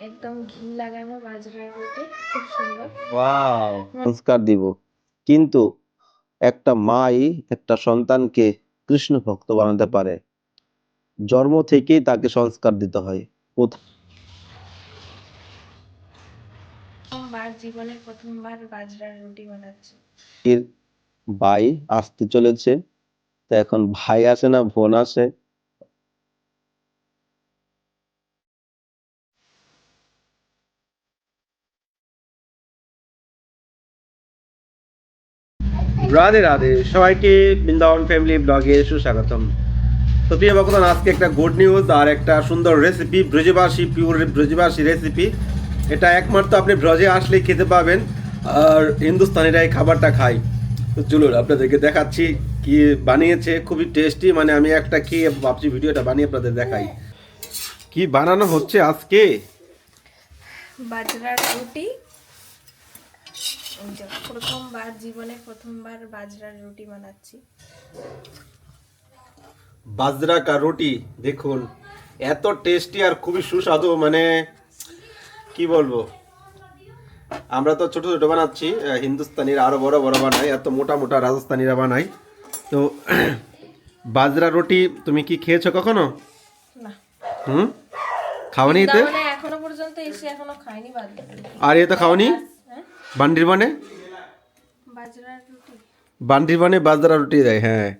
একদম ঘি লাগানো বাজরার রুটি খুব সুন্দর। ওয়াও সংস্কার দিব। কিন্তু একটা মাই একটা সন্তানকে কৃষ্ণ ভক্ত বানাতে পারে। জন্ম থেকেই তাকে সংস্কার দিতে হয়। জীবনে প্রথমবার বাজরার রুটি বানাচ্ছি। এর ভাই আসতে চলেছে। তো এখন ভাই আসে না বোন আসে। রাধে রাধে। সবাইকে বৃন্দাবন ফ্যামিলি ব্লগে সুস্বাগতম। তো প্রিয় ভক্তগণ, আজকে একটা গুড নিউজ আর একটা সুন্দর recipe Brajabasi pure Brajabasi recipe এটা একমাত্র আপনি ব্রজে আসলেই খেতে পাবেন আর হিন্দুস্তানিরা এই খাবারটা খায়। তো চলুন, আপনাদেরকে দেখাচ্ছি কি বানিয়েছে, খুবই টেস্টি মানে আমি একটা খেয়ে ভাবছি ভিডিওটা বানিয়ে আপনাদের দেখাই। কি বানানো হচ্ছে আজকে? বাজরার রুটি প্রথমবার জীবনে প্রথমবার বাজরার রুটি বানাচ্ছি। বাজরা কা রুটি? দেখুন এত টেস্টি আর খুবই সুস্বাদু মানে কি বলব? আমরা তো ছোট ছোট বানাচ্ছি হিন্দুস্তানির হিন্দুস্তানিরা আরও বড় বড় বানাই এত মোটা মোটা রাজস্থানিরা বানাই। তো বাজরা রুটি তুমি কি খেয়েছো কখনো? না। হুম? খাওনি এতে? মানে এখনও পর্যন্ত এসে এখনও খাইনি বাজরার রুটি আর এ তো খাওনি? বান্ডির বানে রুটি। বান্ডির বানে বাজরা রুটি দেয় হ্যাঁ।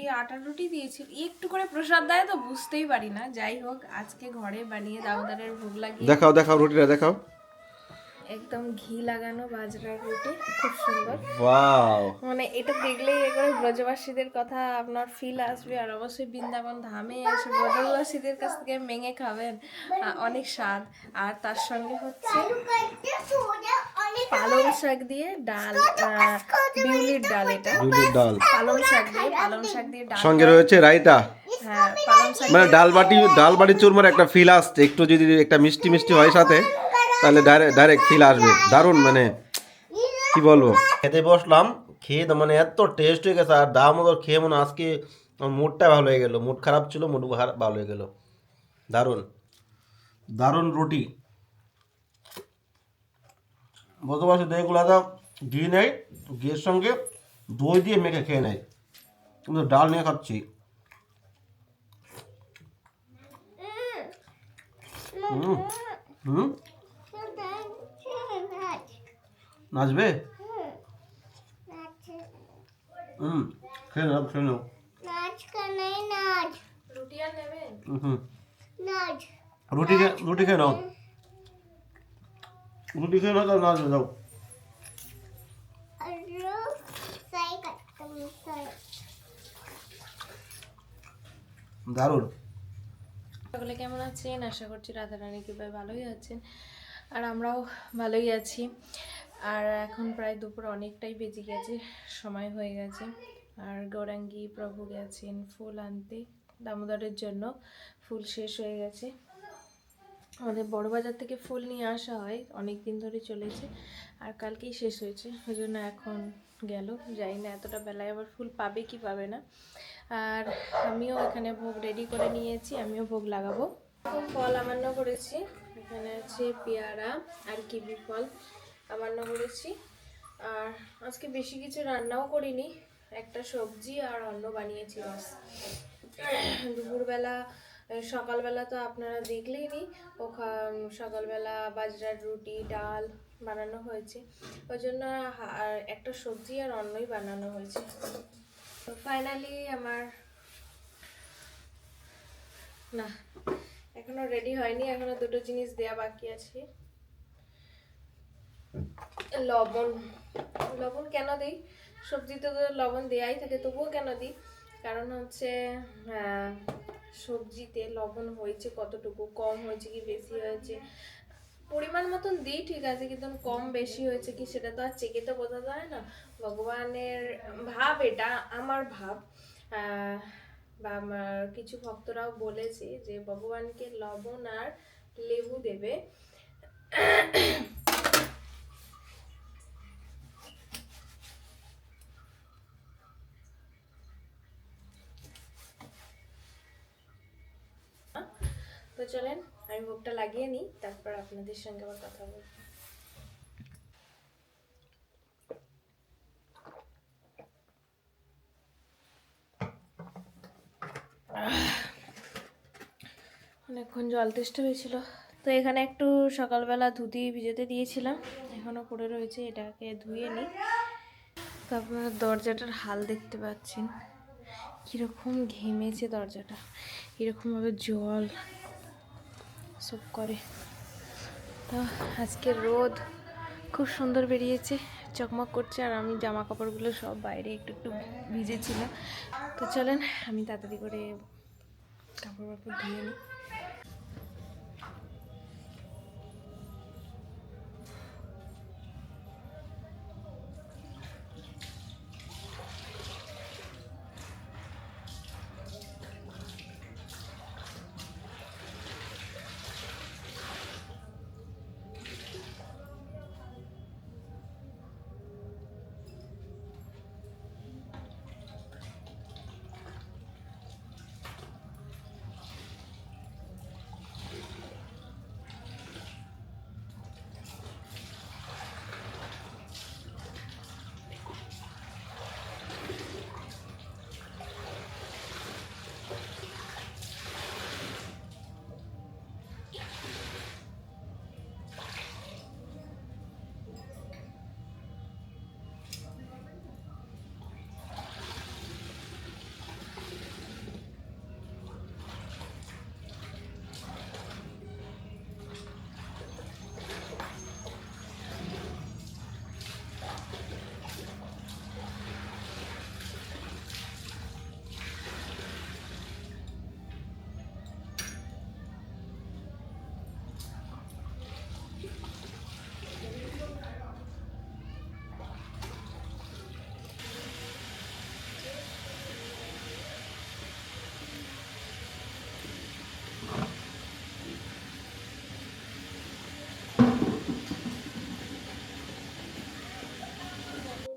এই আটার রুটি দিয়েছিল। একটু করে প্রসাদ দেয় তো বুঝতেই পারি না। যাই হোক আজকে ঘরে বানিয়ে দামোদরের ভোগ লাগিয়ে দেখাও দেখাও রুটিটা দেখাও। একদম ঘি লাগানো বাজরার রুটি খুব সুন্দর। ওয়াও। মানে এটা দেখলেই একবারে ব্রজবাসীদের কথা আপনার ফিল আসবে। আর অবশ্যই বৃন্দাবন ধামে এসে ব্রজবাসীদের কাছ থেকে মেঙে খাবেন অনেক স্বাদ। আর তার সঙ্গে হচ্ছে পালং শাক দিয়ে ডাল বিউলির ডাল এটা। রুটির ডাল। পালং শাক দিয়ে পালং শাক দিয়ে ডাল সঙ্গে রয়েছে রায়তা। হ্যাঁ মানে ডাল বাটি ডাল বাটি চুরমার একটা ফিল আসছে। একটু যদি একটা মিষ্টি মিষ্টি হয় সাথে তাহলে ডাইরেক্ট ফিল আসবে। দারুণ মানে কি বলব? খেতে বসলাম খেয়ে তো মানে এত টেস্ট হয়ে গেছে আর দাম ওদের খেয়ে মনে আজকে মুডটা ভালো হয়ে গেল। মুড খারাপ ছিল মুড ভালো হয়ে গেল। দারুণ। দারুণ রুটি। বলতে পারছি এগুলো তো ঘি নেই ঘিয়ের সঙ্গে দই দিয়ে মেখে খেয়ে নেয়। কিন্তু ডাল নিয়ে খাচ্ছি। হুম হুম। নাচবে? হুম খেয়ে নাও খেয়ে নাও। রুটি আর নেবেন? হুম, হুম। রুটি খেয়ে রুটি খেয়ে নাও। রুটি দারুণ সকলে কেমন আছেন? আশা করছি রাধারানী কৃপায় ভালোই আছেন। আর আমরাও ভালোই আছি। আর এখন প্রায় দুপুর অনেকটাই বেজে গেছে, সময় হয়ে গেছে। আর গৌরাঙ্গী প্রভু গেছেন ফুল আনতে, দামোদরের জন্য ফুল শেষ হয়ে গেছে। আমাদের বড় বাজার থেকে ফুল নিয়ে আসা হয়। অনেক দিন ধরে চলেছে আর কালকেই শেষ হয়েছে। ওই জন্য এখন গেল। যাই না এতটা বেলায় আবার ফুল পাবে কি পাবে না। আর আমিও এখানে ভোগ রেডি করে নিয়েছি, আমিও ভোগ লাগাবো। ফল আমান্য করেছি। এখানে আছে পেয়ারা আর কিবি ফল আমান্য করেছি। আর আজকে বেশি কিছু রান্নাও করিনি। একটা সবজি আর অন্ন বানিয়েছি বাস। দুপুরবেলা সকালবেলা তো আপনারা দেখলেই নি। ওখা- সকালবেলা বাজরার রুটি, ডাল বানানো হয়েছে। ওই জন্য একটা সবজি আর অন্নই বানানো হয়েছে। তো ফাইনালি আমার না, এখনও রেডি হয়নি। এখনও দুটো জিনিস দেয়া বাকি আছে। লবণ। লবণ কেন দিই? সবজিতে তো লবণ দেয়াই থাকে, তবুও কেন দিই? কারণ হচ্ছে সবজিতে লবণ হয়েছে কতটুকু, কম হয়েছে কি বেশি হয়েছে? পরিমাণ মতন দিই, ঠিক আছে, কিন্তু কম বেশি হয়েছে কি সেটা তো আর চেকে তো বোঝা যায় না। ভগবানের ভাব, এটা আমার ভাব। বা আমার কিছু ভক্তরাও বলেছে যে ভগবানকে লবণ আর লেবু দেবে তো চলেন, আমি ভোগটা লাগিয়ে নিই, তারপর আপনাদের সঙ্গে আবার কথা বলব। অনেকক্ষণ জল তেষ্টা হয়েছিল। তো এখানে একটু সকালবেলা ধুতি ভিজেতে দিয়েছিলাম এখনও পড়ে রয়েছে, এটাকে ধুয়ে নিই। তারপর দরজাটার হাল দেখতে পাচ্ছেন। কীরকম ঘেমেছে দরজাটা এরকমভাবে জল সব করে। তো আজকে রোদ খুব সুন্দর বেরিয়েছে, চকমক করছে, আর আমি জামা কাপড়গুলো সব বাইরে একটু একটু ভিজেছিলাম। তো চলেন আমি তাড়াতাড়ি করে কাপড় বাপড় ধুয়ে নিই।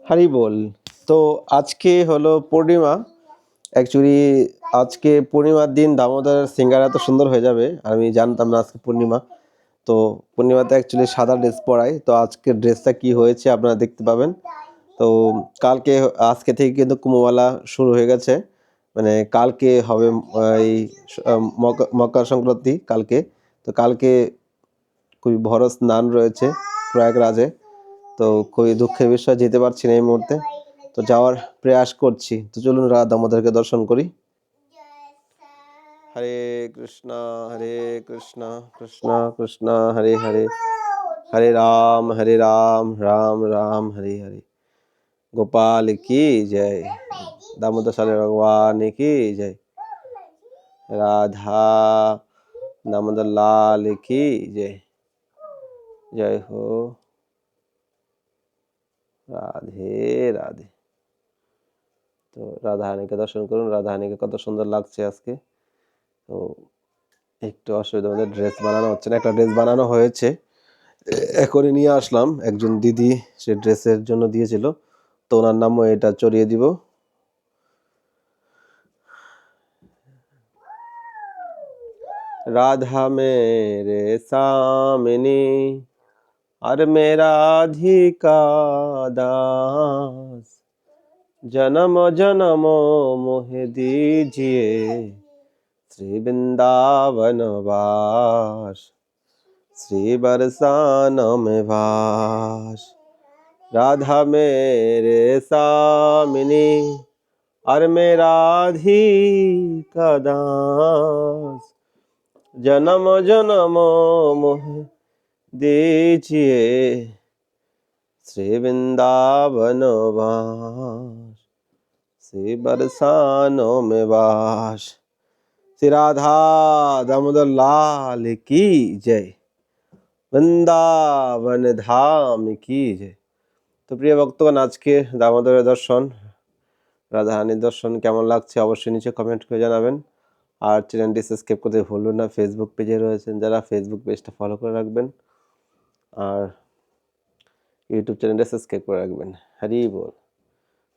হারি বল। তো আজকে হলো পূর্ণিমা। অ্যাকচুয়ালি আজকে পূর্ণিমার দিন দামোদরের সিঙ্গারা এত সুন্দর হয়ে যাবে। আমি জানতাম না আজকে পূর্ণিমা। তো পূর্ণিমাতে অ্যাকচুয়ালি সাদা ড্রেস পরাই। তো আজকে ড্রেসটা কি হয়েছে আপনারা দেখতে পাবেন। তো কালকে, আজকে থেকে কিন্তু কুমোবালা শুরু হয়ে গেছে। মানে কালকে হবে, এই মকর সংক্রান্তি কালকে। তো কালকে খুবই বড় স্নান রয়েছে প্রয়াগরাজে। তো খুবই দুঃখের বিষয়, যেতে পারছি না এই মুহূর্তে। তো যাওয়ার প্রয়াস করছি। তো চলুন রাধা আমাদেরকে দর্শন করি। হরে কৃষ্ণ হরে কৃষ্ণ কৃষ্ণ কৃষ্ণ, হরে হরে। হরে রাম হরে রাম রাম রাম, হরে হরে। গোপাল কি জয়? দামোদর সালে ভগবান কি জয়? রাধা দামোদর লাল কি জয়? জয় হো। রাধে রাধে। তো রাধারানীকে দর্শন করুন। রাধারানীকে কত সুন্দর লাগছে আজকে। তো একটু অসুবিধা আমাদের ড্রেস বানানো হচ্ছে না। একটা ড্রেস বানানো হয়েছে। এখনই নিয়ে আসলাম। একজন দিদি সে ড্রেসের জন্য দিয়েছিল। তো ওনার নামও এটা চড়িয়ে দিব। রাধা মেরে সামনে और मेरा अधिका दास। जन्म जन्म मोह दीजिए, श्री वृंदावन वास। श्री बरसान में वास। राधा मेरे सामिनी और मेरा अधिका दास। जन्म जन्म मोह दीजिए श्री वृंदावन वास श्री बरसानो में वास श्री राधा दामोदर लाल की जय বৃন্দাবন ধাম কি জয় তো প্রিয় ভক্তগণ আজকে দামোদরের দর্শন রাধারানীর দর্শন কেমন লাগছে অবশ্যই নিচে কমেন্ট করে জানাবেন আর চ্যানেলটি সাবস্ক্রাইব করতে ভুলবেন না ফেসবুক পেজে রয়েছেন যারা ফেসবুক পেজটা ফলো করে রাখবেন আর ইউটিউব চ্যানেলটা সাবস্ক্রাইব করে রাখবেন। হরি বল।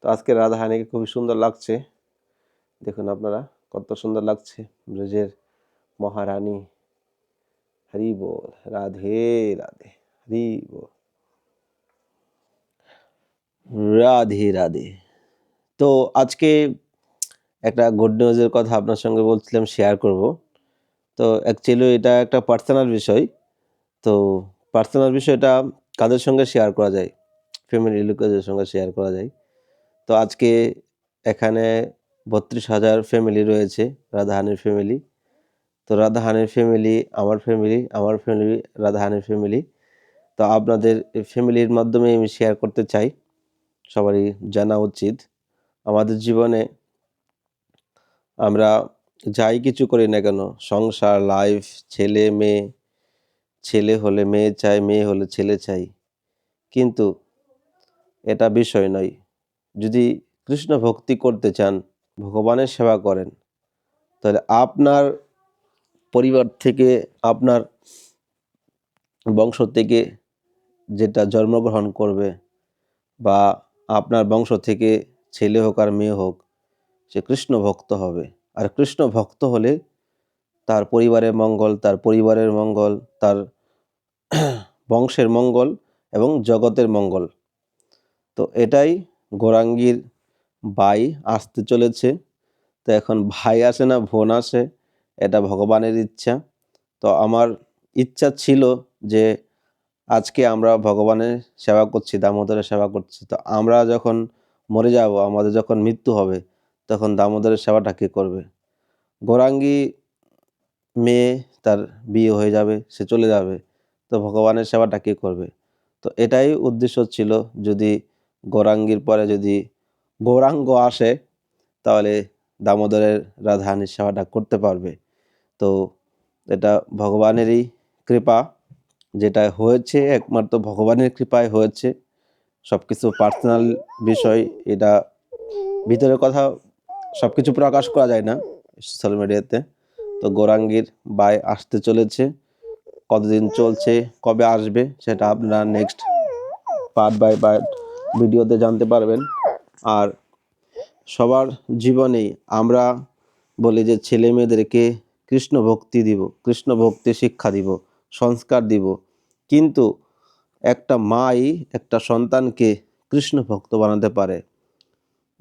তো আজকে রাধা হানিকে খুবই সুন্দর লাগছে। দেখুন আপনারা, কত সুন্দর লাগছে। ব্রজের মহারানী। হরি বল। রাধে রাধে। হরি বল। রাধে রাধে। তো আজকে একটা গুড নিউজের কথা আপনার সঙ্গে বলছিলাম শেয়ার করব। তো অ্যাকচুয়ালি এটা একটা পার্সোনাল বিষয়। তো পার্সোনাল বিষয়টা কাদের সঙ্গে শেয়ার করা যায়? ফ্যামিলি লোকেদের সঙ্গে শেয়ার করা যায়। তো আজকে এখানে বত্রিশ হাজার ফ্যামিলি রয়েছে, রাধাহানির ফ্যামিলি তো রাধাহানির ফ্যামিলি আমার ফ্যামিলি আমার ফ্যামিলি রাধাহানির ফ্যামিলি তো আপনাদের ফ্যামিলির মাধ্যমে আমি শেয়ার করতে চাই। সবারই জানা উচিত। আমাদের জীবনে আমরা যাই কিছু করি না কেন, সংসার লাইফ ছেলে, মেয়ে ছেলে হলে মেয়ে চাই, মেয়ে হলে ছেলে চাই। কিন্তু এটা বিষয় নয়। যদি কৃষ্ণ ভক্তি করতে চান, ভগবানের সেবা করেন, তাহলে আপনার পরিবার থেকে, আপনার বংশ থেকে যেটা জন্মগ্রহণ করবে বা আপনার বংশ থেকে ছেলে হোক আর মেয়ে হোক, সে কৃষ্ণ ভক্ত হবে। আর কৃষ্ণ ভক্ত হলে তার পরিবারের মঙ্গল, তার পরিবারের মঙ্গল, তার বংশের মঙ্গল এবং জগতের মঙ্গল। তো এটাই গোরাঙ্গীর বাই আসতে চলেছে। তো এখন ভাই আসে না, বোন আসে, এটা ভগবানের ইচ্ছা। তো আমার ইচ্ছা ছিল যে আজকে আমরা ভগবানের সেবা করছি, দামোদরের সেবা করছি। তো আমরা যখন মরে যাব, আমাদের যখন মৃত্যু হবে, তখন দামোদরের সেবাটা কে করবে? গোরাঙ্গী মেয়ে তার বিয়ে হয়ে যাবে, সে চলে যাবে, তো ভগবানের সেবাটা কে করবে? তো এটাই উদ্দেশ্য ছিল। যদি গৌরাঙ্গীর পরে যদি গৌরাঙ্গ আসে, তাহলে দামোদরের রাধাহানির সেবাটা করতে পারবে। তো এটা ভগবানেরই কৃপা, যেটা হয়েছে একমাত্র ভগবানের কৃপায় হয়েছে। সব কিছু পার্সোনাল বিষয়, এটা ভিতরের কথা সব কিছু প্রকাশ করা যায় না সোশ্যাল মিডিয়াতে তো গৌরাঙ্গীর বাই আসতে চলেছে। কতদিন চলছে, কবে আসবে সেটা আপনারা নেক্সট পার্ট বাই পার্ট ভিডিওতে জানতে পারবেন। আর সবার জীবনেই আমরা বলি যে ছেলে মেয়েদেরকে কৃষ্ণ ভক্তি দিব কৃষ্ণ ভক্তি শিক্ষা দিব, সংস্কার দিব। কিন্তু একটা মাই, একটা সন্তানকে কৃষ্ণ ভক্ত বানাতে পারে।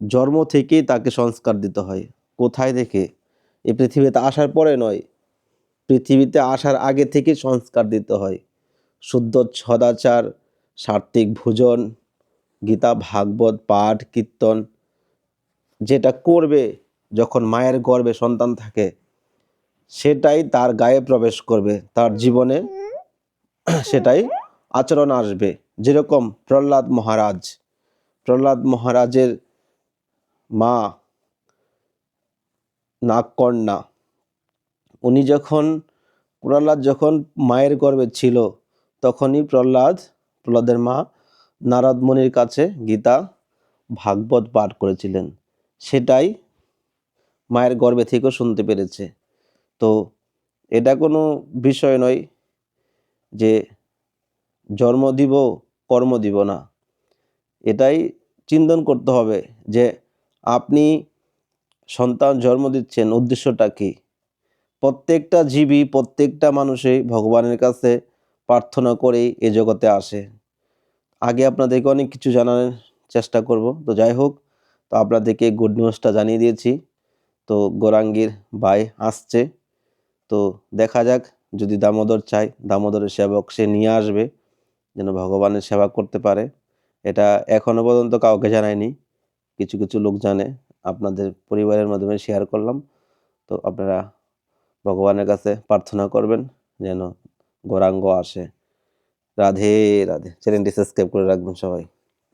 জন্ম থেকেই তাকে সংস্কার দিতে হয়। কোথায় থেকে? এই পৃথিবীতে আসার পরে নয়, পৃথিবীতে আসার আগে থেকে সংস্কার দিতে হয়। শুদ্ধ সদাচার, সাত্ত্বিক ভোজন, গীতা, ভাগবত, পাঠ, কীর্তন, যেটা করবে যখন মায়ের গর্ভে সন্তান থাকে, সেটাই তার গায়ে প্রবেশ করবে। তার জীবনে সেটাই আচরণ আসবে। যেরকম প্রহ্লাদ মহারাজ, প্রহ্লাদ মহারাজের মা নাগকন্যা। উনি যখন, প্রহ্লাদ যখন মায়ের গর্ভে ছিল, তখনই প্রহ্লাদ, প্রহ্লাদের মা নারদ মুনির কাছে গীতা, ভাগবত পাঠ করেছিলেন। সেটাই মায়ের গর্ভে থেকেও শুনতে পেরেছে। তো এটা কোনো বিষয় নয় যে জন্ম দিব কর্ম দিব না। এটাই চিন্তন করতে হবে যে আপনি সন্তান জন্ম দিচ্ছেন, উদ্দেশ্যটা কি? প্রত্যেকটা জীবী প্রত্যেকটা মানুষই ভগবানের কাছে প্রার্থনা করেই এ জগতে আসে। আগে আপনাদেরকে অনেক কিছু জানার চেষ্টা করব। তো যাই হোক, তো আপনাদেরকে গুড নিউজটা জানিয়ে দিয়েছি। তো গোরাঙ্গীর ভাই আসছে। তো দেখা যাক, যদি দামোদর চাই দামোদরের সেবক সে নিয়ে আসবে, যেন ভগবানের সেবা করতে পারে। এটা এখনও পর্যন্ত কাউকে জানায়নি। কিছু কিছু লোক জানে। আপনাদের পরিবারের মাধ্যমে শেয়ার করলাম। তো আপনারা ভগবানের কাছে প্রার্থনা করবেন যেন গৌরাঙ্গ আসে। রাধে রাধে। চ্যানেলটি সাবস্ক্রাইব করে রাখবেন সবাই।